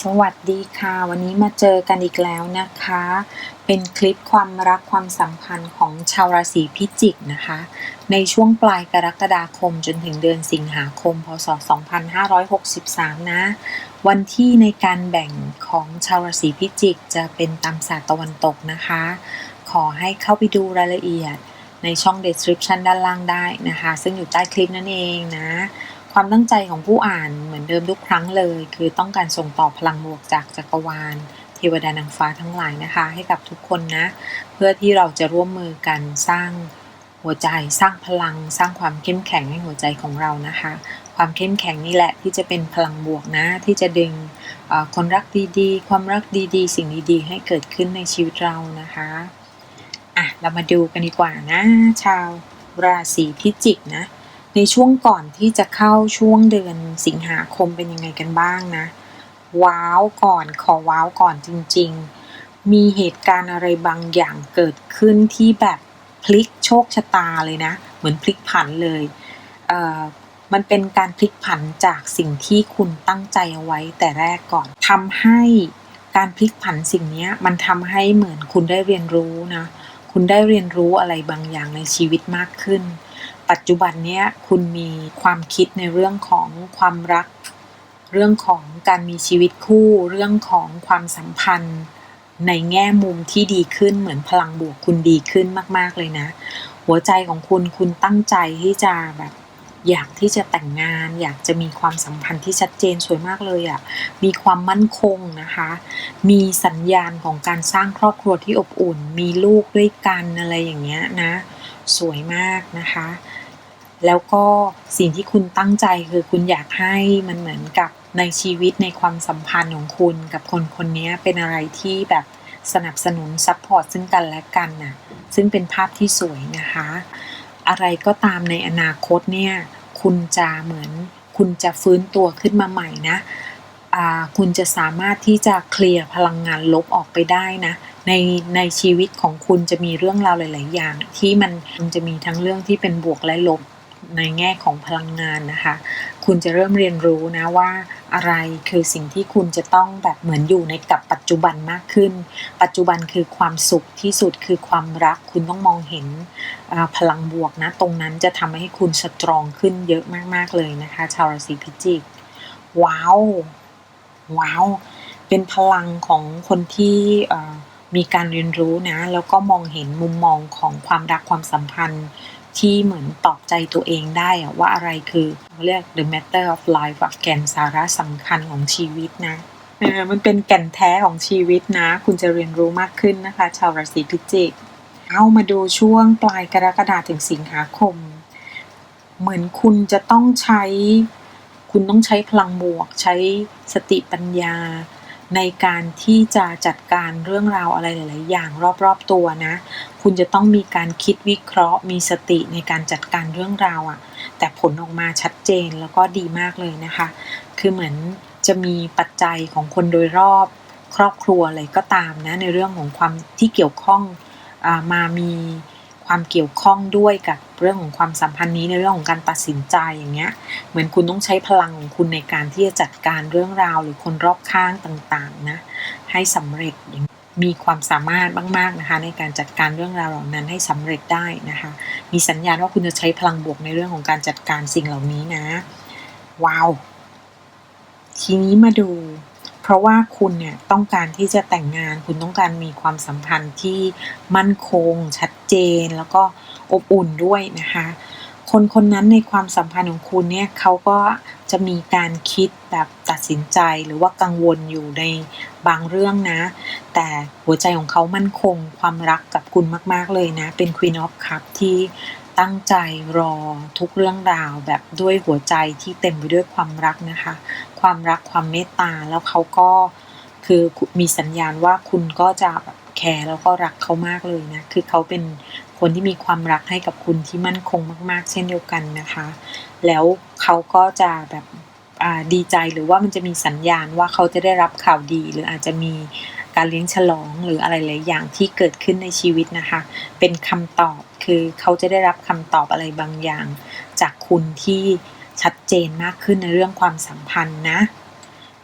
สวัสดีค่ะ วันนี้มาเจอกันอีกแล้วนะคะ เป็นคลิปความรักความสัมพันธ์ของชาวราศีพิจิกนะคะ ในช่วงปลายกรกฎาคมจนถึงเดือนสิงหาคม พศ 2563 นะ วันที่ในการแบ่งของชาวราศีพิจิกจะเป็นตามศาสตร์ตะวันตกนะคะ ขอให้เข้าไปดูรายละเอียดในช่อง description ด้านล่างได้นะคะ ซึ่งอยู่ใต้คลิปนั่นเองนะ ความตั้งใจของผู้อ่านเหมือนเดิมทุกครั้งเลย คือต้องการส่งต่อพลังบวกจากจักรวาล เทวดานางฟ้าทั้งหลายนะคะ ให้กับทุกคนนะ เพื่อที่เราจะร่วมมือกันสร้างหัวใจสร้างพลัง สร้างความเข้มแข็งให้หัวใจของเรานะคะ ความเข้มแข็งนี่แหละที่จะเป็นพลังบวกนะ ที่จะดึงคนรักดีๆ ความรักดีๆ สิ่งดีๆ ให้เกิดขึ้นในชีวิตเรานะคะอะเรามาดูกันดีกว่านะ ชาวราศีพิจิกนะ ในช่วงก่อนที่จะเข้าช่วงเดือนสิงหาคมเป็นยังไงกันบ้างนะ ว้าวก่อนขอว้าวก่อนจริง ๆ มีเหตุการณ์อะไรบางอย่างเกิดขึ้นที่แบบพลิกโชคชะตาเลยนะ เหมือนพลิกผันเลยเอ่อมันเป็นการพลิกผันจากสิ่งที่คุณตั้งใจเอาไว้แต่แรกก่อนทำให้การพลิกผันสิ่งนี้มันทำให้เหมือนคุณได้เรียนรู้นะ คุณได้เรียนรู้อะไรบางอย่างในชีวิตมากขึ้น ปัจจุบันเนี้ยคุณมีความคิดในเรื่องของความรัก เรื่องของการมีชีวิตคู่ เรื่องของความสัมพันธ์ ในแง่มุมที่ดีขึ้นเหมือนพลังบวกคุณดีขึ้นมาก ๆ เลยนะ หัวใจของคุณคุณตั้งใจที่จะแบบอยากที่จะแต่งงาน อยากจะมีความสัมพันธ์ที่ชัดเจนสวยมากเลยอะ่ะ มีความมั่นคงนะคะ มีสัญญาณของการสร้างครอบครัวที่อบอุ่น มีลูกด้วยกันอะไรอย่างเงี้ยนะ สวยมากนะคะ แล้วก็สิ่งที่คุณตั้งใจคือคุณอยากให้มันเหมือนกับในชีวิตในความสัมพันธ์ของคุณกับคนคนนี้เป็นอะไรที่แบบสนับสนุนซัพพอร์ตซึ่งกันและกันน่ะซึ่งเป็นภาพที่สวยนะคะ อะไรก็ตามในอนาคตเนี่ย คุณจะเหมือนคุณจะฟื้นตัวขึ้นมาใหม่นะคุณจะสามารถที่จะเคลียร์พลังงานลบออกไปได้นะ ในในชีวิตของคุณจะมีเรื่องราวหลาย ๆ อย่าง ที่มันมันจะมีทั้งเรื่องที่เป็นบวกและลบในแง่ของพลังงานนะคะ คุณจะเริ่มเรียนรู้นะว่าอะไรคือสิ่งที่คุณจะต้องแบบเหมือนอยู่ในกับปัจจุบันมากขึ้น ปัจจุบันคือความสุขที่สุดคือความรัก คุณต้องมองเห็นพลังบวกนะ ตรงนั้นจะทำให้คุณสตรองขึ้นเยอะมาก ๆ เลยนะคะ ชาวราศีพิจิก ว้าว ว้าว เป็นพลังของคนที่ มีการเรียนรู้นะ แล้วก็มองเห็นมุมมองของความรักความสัมพันธ์ ที่เหมือนตอบใจตัวเองได้อะว่าอะไรคือเรียก the matter of life แก่นสาระสำคัญของชีวิตนะมันเป็นแก่นแท้ของชีวิตนะ คุณจะเรียนรู้มากขึ้นนะคะ ชาวราศีพิจิก เอามาดูช่วงปลายกรกฎาคมถึงสิงหาคม เหมือนคุณจะต้องใช้ คุณต้องใช้พลังบวก ใช้สติปัญญา ในการที่จะจัดการเรื่องราวอะไรหลาย ๆ อย่างรอบ ๆ ตัวนะ คุณจะต้องมีการคิดวิเคราะห์ มีสติในการจัดการเรื่องราวอะ่ะ แต่ผลออกมาชัดเจนแล้วก็ดีมากเลยนะคะ คือเหมือนจะมีปัจจัยของคนโดยรอบครอบครัวอะไรก็ตามนะ ในเรื่องของความที่เกี่ยวข้องอมามี ความเกี่ยวข้องด้วยกับเรื่องของความสัมพันธ์นี้ในเรื่องของการตัดสินใจอย่างเงี้ย เหมือนคุณต้องใช้พลังของคุณในการที่จะจัดการเรื่องราวหรือคนรอบข้างต่างๆนะให้สำเร็จอย่างมีความสามารถมากๆนะคะ ในการจัดการเรื่องราวเหล่านั้นให้สำเร็จได้นะคะ มีสัญญาณว่าคุณจะใช้พลังบวกในเรื่องของการจัดการสิ่งเหล่านี้นะ ว้าว ทีนี้มาดู เพราะว่าคุณเนี่ยต้องการที่จะแต่งงาน คุณต้องการมีความสัมพันธ์ที่มั่นคง ชัดเจน แล้วก็อบอุ่นด้วยนะคะ คนคนนั้นในความสัมพันธ์ของคุณเนี่ยเขาก็จะมีการคิดแบบตัดสินใจหรือว่ากังวลอยู่ในบางเรื่องนะ แต่หัวใจของเขามั่นคงความรักกับคุณมาก ๆ เลยนะ เป็น Queen of Cup ที่ ตั้งใจรอทุกเรื่องราวแบบด้วยหัวใจที่เต็มไปด้วยความรักนะคะ ความรักความเมตตาแล้วเขาก็คือมีสัญญาณว่าคุณก็จะแบบแคร์แล้วก็รักเขามากเลยนะ คือเขาเป็นคนที่มีความรักให้กับคุณที่มั่นคงมาก ๆ เช่นเดียวกันนะคะ แล้วเขาก็จะแบบดีใจหรือว่ามันจะมีสัญญาณว่าเขาจะได้รับข่าวดี หรืออาจจะมี การเลี้ยงฉลองหรืออะไรหลายอย่างที่เกิดขึ้นในชีวิตนะคะ เป็นคำตอบคือเขาจะได้รับคำตอบอะไรบางอย่าง จากคุณที่ชัดเจนมากขึ้นในเรื่องความสัมพันธ์นะ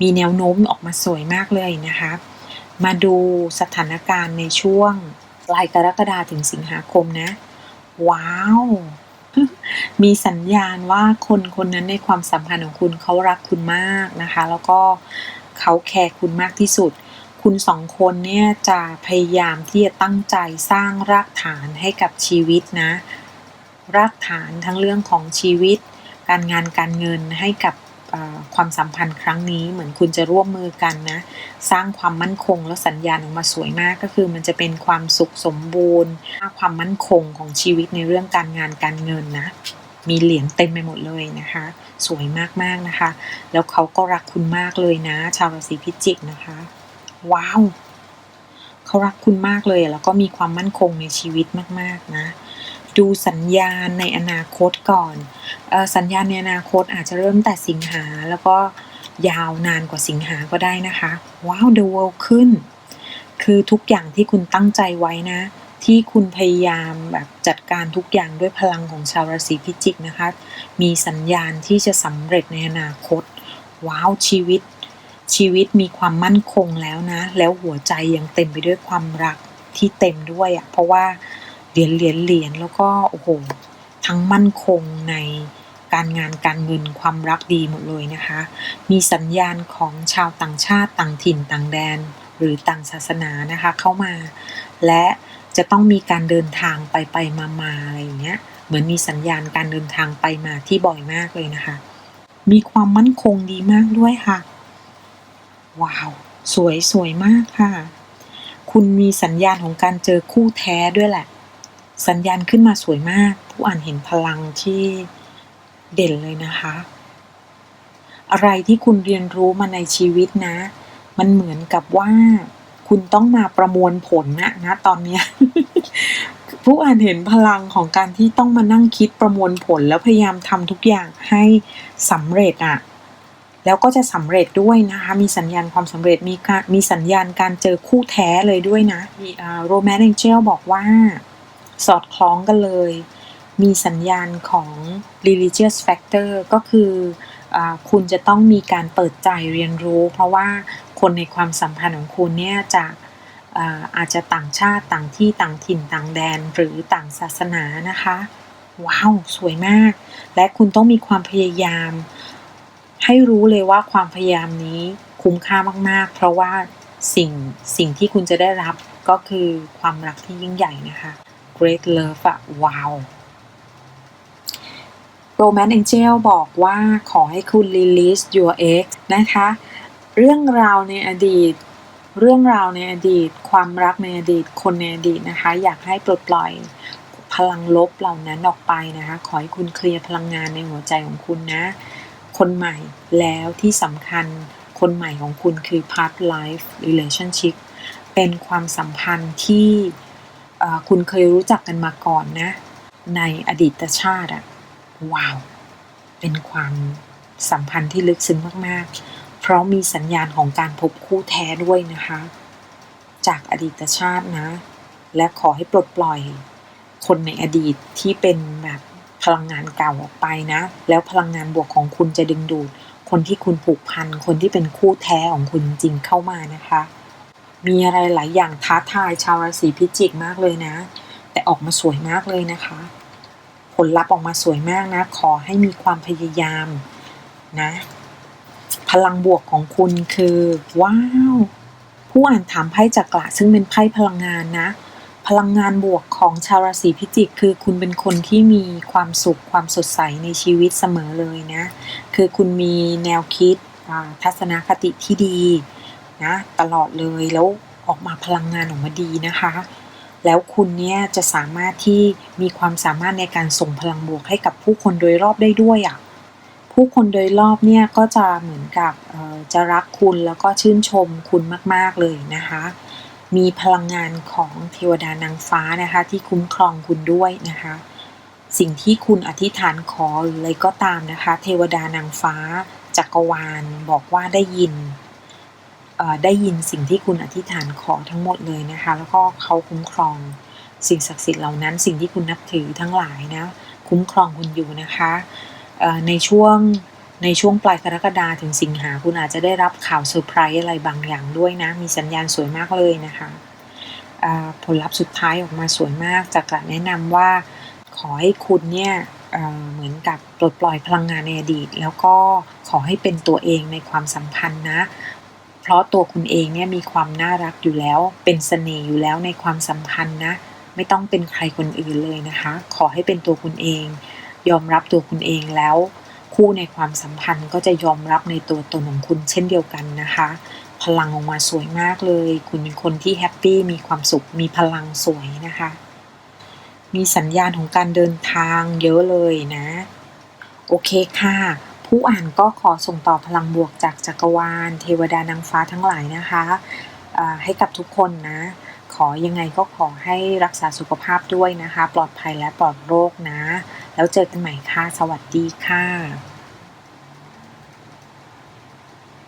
มีแนวโน้มออกมาสวยมากเลยนะคะ มาดูสถานการณ์ในช่วงปลายกรกฎาถึงสิงหาคมนะ ว้าว มีสัญญาณว่าคนคนนั้นในความสัมพันธ์ของคุณเขารักคุณมากนะคะ แล้วก็เขาแคร์คุณมากที่สุด คุณสองคนเนี่ยจะพยายามที่จะตั้งใจสร้างรากฐานให้กับชีวิตนะ รากฐานทั้งเรื่องของชีวิต การงานการเงินให้กับความสัมพันธ์ครั้งนี้เหมือนคุณจะร่วมมือกันนะ สร้างความมั่นคงแล้วสัญญาณออกมาสวยมากก็คือมันจะเป็นความสุขสมบูรณ์ ความมั่นคงของชีวิตในเรื่องการงานการเงินนะ มีเหรียญเต็มไปหมดเลยนะคะ สวยมากๆนะคะ แล้วเขาก็รักคุณมากเลยนะ ชาวราศีพิจิกนะคะ ว้าว เขารักคุณมากเลยแล้วก็มีความมั่นคงในชีวิตมาก ๆ นะ ดูสัญญาณในอนาคตก่อนอสัญญาณในอนาคตอาจจะเริ่มแต่สิงหาแล้วก็ยาวนานกว่าสิงหาก็ได้นะคะ ว้าว The World ขึ้น คือทุกอย่างที่คุณตั้งใจไว้นะ ที่คุณพยายามแบบจัดการทุกอย่างด้วยพลังของชาวราศีพิจิกนะคะ มีสัญญาณที่จะสำเร็จในอนาคต ว้าวชีวิต ชีวิตมีความมั่นคงแล้วนะ แล้วหัวใจยังเต็มไปด้วยความรักที่เต็มด้วยอะ่ะ เพราะว่าเหรียญเหรียญเหรียญแล้วก็โอ้โหทั้งมั่นคงในการงานการเงินความรักดีหมดเลยนะคะ มีสัญญาณของชาวต่างชาติต่างถิ่นต่างแดน หรือต่างศาสนานะคะเข้ามา และจะต้องมีการเดินทางไปไปมามาอะไรอย่างเงี้ยเหมือนมีสัญญาณการเดินทางไปมาที่บ่อยมากเลยนะคะ มีความมั่นคงดีมากด้วยค่ะ ว้าว สวยสวยมากค่ะ คุณมีสัญญาณของการเจอคู่แท้ด้วยแหละ สัญญาณขึ้นมาสวยมาก ผู้อ่านเห็นพลังที่เด่นเลยนะคะ อะไรที่คุณเรียนรู้มาในชีวิตนะ มันเหมือนกับว่า คุณต้องมาประมวลผลนะนะตอนนี้ผู้อ่านเห็นพลังของการที่ต้องมานั่งคิดประมวลผลแล้วพยายามทำทุกอย่างให้สำเร็จอะ แล้วก็จะสำเร็จด้วยนะคะ มีสัญญาณความสำเร็จ มีการมีสัญญาณการเจอคู่แท้เลยด้วยนะโรแมนต์เจลบอกว่าสอดคล้องกันเลย มีสัญญาณของ religious factor ก็คืออคุณจะต้องมีการเปิดใจเรียนรู้ เพราะว่าคนในความสัมพันธ์ของคุณเนี่ยจะอาจจะต่างชาติต่างที่ต่างถิ่นต่างแดนหรือต่างศาสนานะคะ ว้าว สวยมาก และคุณต้องมีความพยายาม ให้รู้เลยว่าความพยายามนี้คุ้มค่ามาก ๆ เพราะว่าสิ่งสิ่งที่คุณจะได้รับก็คือความรักที่ยิ่งใหญ่นะคะ Great Love อะว้าว Romance Angel บอกว่าขอให้คุณ release your ex นะคะ เรื่องราวในอดีต เรื่องราวในอดีต ความรักในอดีต คนในอดีตนะคะ อยากให้ปลดปล่อยพลังลบเหล่านั้นออกไปนะคะ ขอให้คุณเคลียร์พลังงานในหัวใจของคุณนะ คนใหม่แล้วที่สำคัญคนใหม่ของคุณคือ part life relationship เป็นความสัมพันธ์ที่คุณเคยรู้จักกันมาก่อนนะ ในอดีตชาติอะว้าว เป็นความสัมพันธ์ที่ลึกซึ้งมาก ๆ เพราะมีสัญญาณของการพบคู่แท้ด้วยนะคะ จากอดีตชาตินะ และขอให้ปลดปล่อย คนในอดีตที่เป็นแบบ พลังงานเก่าออกไปนะ แล้วพลังงานบวกของคุณจะดึงดูด คนที่คุณผูกพัน คนที่เป็นคู่แท้ของคุณจริงเข้ามานะคะ มีอะไรหลายอย่างท้าทายชาวราศีพิจิกมากเลยนะ แต่ออกมาสวยมากเลยนะคะ ผลลัพธ์ออกมาสวยมากนะ ขอให้มีความพยายามนะ พลังบวกของคุณคือ ว้าว ผู้อ่านถามไพ่จักระซึ่งเป็นไพ่พลังงานนะ พลังงานบวกของชาวราศีพิจิก คือคุณเป็นคนที่มีความสุขความสดใสในชีวิตเสมอเลยนะ คือคุณมีแนวคิดทัศนคติที่ดีนะตลอดเลยแล้วออกมาพลังงานออกมาดีนะคะ แล้วคุณเนี่ยจะสามารถที่มีความสามารถในการส่งพลังบวกให้กับผู้คนโดยรอบได้ด้วยอะ่ะผู้คนโดยรอบเนี่ยก็จะเหมือนกับจะรักคุณแล้วก็ชื่นชมคุณมาก ๆเลยนะคะ มีพลังงานของเทวดานางฟ้านะคะ ที่คุ้มครองคุณด้วยนะคะ สิ่งที่คุณอธิษฐานขอหรืออะไรก็ตามนะคะ เทวดานางฟ้าจักรวาลบอกว่าได้ยินได้ยินสิ่งที่คุณอธิษฐานขอทั้งหมดเลยนะคะ แล้วก็เขาคุ้มครองสิ่งศักดิ์สิทธิ์เหล่านั้น สิ่งที่คุณนับถือทั้งหลายนะ คุ้มครองคุณอยู่นะคะในช่วง ในช่วงปลายกรกฎาถึงสิงหาคุณอาจจะได้รับข่าวเซอร์ไพรส์อะไรบางอย่างด้วยนะ มีสัญญาณสวยมากเลยนะคะผลลัพธ์สุดท้ายออกมาสวยมากจากการแนะนำว่าขอให้คุณเนี่ยเอ่อเหมือนกับปลดปล่อยพลังงานในอดีต แล้วก็ขอให้เป็นตัวเองในความสัมพันธ์นะ เพราะตัวคุณเองเนี่ยมีความน่ารักอยู่แล้ว เป็นเสน่ห์อยู่แล้วในความสัมพันธ์นะ ไม่ต้องเป็นใครคนอื่นเลยนะคะ ขอให้เป็นตัวคุณเอง ยอมรับตัวคุณเองแล้ว คู่ในความสัมพันธ์ก็จะยอมรับในตัวตนของคุณเช่นเดียวกันนะคะ พลังออกมาสวยมากเลย คุณเป็นคนที่แฮปปี้มีความสุขมีพลังสวยนะคะ มีสัญญาณของการเดินทางเยอะเลยนะ โอเคค่ะ ผู้อ่านก็ขอส่งต่อพลังบวกจากจักรวาล เทวดานางฟ้าทั้งหลายนะคะ ให้กับทุกคนนะ ขอยังไงก็ขอให้รักษาสุขภาพด้วยนะคะ ปลอดภัยและปลอดโรคนะ แล้วเจอกันใหม่ค่ะ สวัสดีค่ะ